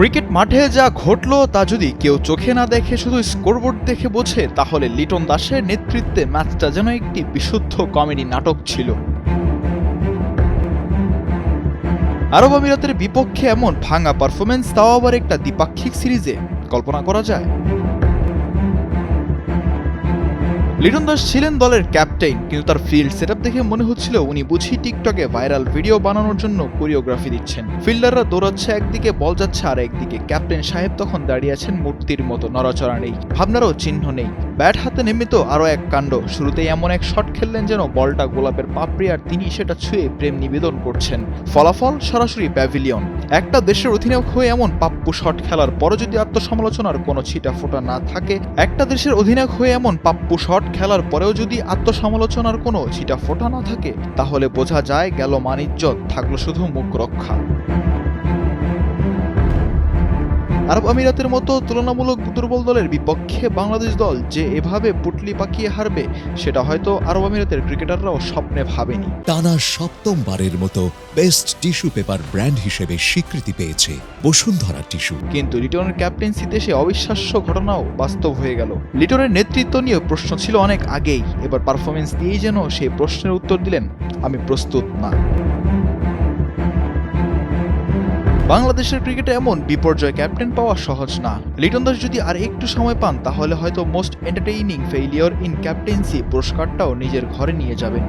Cricket মাঠে যা ঘটল, তা যদি কেউ চোখে না দেখে শুধু স্কোরবোর্ড দেখে বোঝে, তাহলে লিটন দাসের নেতৃত্বে ম্যাচটা যেন একটি বিশুদ্ধ কমেডি নাটক ছিল। আরব আমিরাতের বিপক্ষে এমন ভাঙা পারফরমেন্স তাও আবার একটা দ্বিপাক্ষিক সিরিজে। কল্পনা করা যায় লিটন দাস ছিলেন দলের ক্যাপ্টেন, কিন্তু তার ফিল্ড সেট দেখে মনে হচ্ছিল উনি বুঝি টিকটকে ভাইরাল ভিডিও বানানোর জন্য কোরিওগ্রাফি দিচ্ছেন। ফিল্ডাররা দৌড়াচ্ছে, একদিকে বল যাচ্ছে আর একদিকে ক্যাপ্টেন সাহেব তখন দাঁড়িয়ে আছেন মূর্তির মতো, নড়াচড়া নেই, ভাবনারও চিহ্ন নেই। ব্যাট হাতে নেমে তো আরও এক কাণ্ড। শুরুতেই এমন এক শট খেললেন যেন বলটা গোলাপের পাপড়ি আর তিনি সেটা ছুঁয়ে প্রেম নিবেদন করছেন। ফলাফল সরাসরি প্যাভিলিয়ন। একটা দেশের অধিনায়ক হয়ে এমন পাপ্পু শট খেলার পরও যদি আত্মসমালোচনার কোনো ছিটা ফোটা না থাকে, একটা দেশের অধিনায়ক হয়ে এমন পাপ্পু শট খেলার পরেও যদি আত্মসমালোচনার কোনো ছিটা ফোটা না থাকে, তাহলে বোঝা যায় গেল মানিজ্জত থাকল শুধু মুখ রক্ষা। আরব আমিরাতের মতো তুলনামূলক দুর্বল দলের বিপক্ষে বাংলাদেশ দল যে এভাবে পুটলি পাকিয়ে হারবে সেটা হয়তো আরব আমিরাতের ক্রিকেটাররাও স্বপ্নে ভাবেনি। টানা সপ্তমবারের মতো বেস্ট টিস্যু পেপার ব্র্যান্ড হিসেবে স্বীকৃতি পেয়েছে বসুন্ধরা টিস্যু। কিন্তু লিটনের ক্যাপ্টেন্সিতে সে অবিশ্বাস্য ঘটনাও বাস্তব হয়ে গেল। লিটনের নেতৃত্ব নিয়ে প্রশ্ন ছিল অনেক আগেই এবার পারফরমেন্স দিয়েই যেন সেই প্রশ্নের উত্তর দিলেন আমি প্রস্তুত না। বাংলাদেশের ক্রিকেটে এমন বিপর্যয় ক্যাপ্টেন পাওয়া সহজ না। লিটন দাস যদি আর একটু সময় পান, তাহলে হয়তো most entertaining failure in captaincy পুরস্কারটাও নিজের ঘরে নিয়ে যাবেন।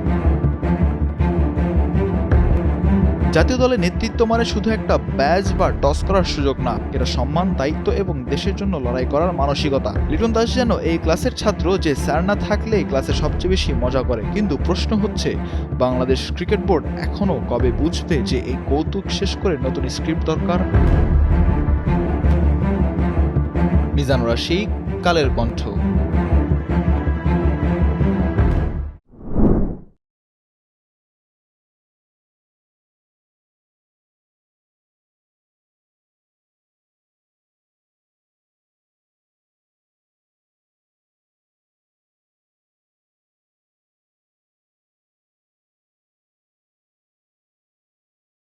জাতীয় দলের নেতৃত্ব মানে শুধু একটা ব্যাজ বা টস করার সুযোগ না, এটা সম্মান, দায়িত্ব এবং দেশের জন্য লড়াই করার মানসিকতা। লিটন দাস যেন এই ক্লাসের ছাত্র যে স্যার না থাকলে এই ক্লাসে সবচেয়ে বেশি মজা করে। কিন্তু প্রশ্ন হচ্ছে, বাংলাদেশ ক্রিকেট বোর্ড এখনও কবে বুঝবে যে এই কৌতুক শেষ করে নতুন স্ক্রিপ্ট দরকার? মিজানুর রশিদ কালের কণ্ঠ।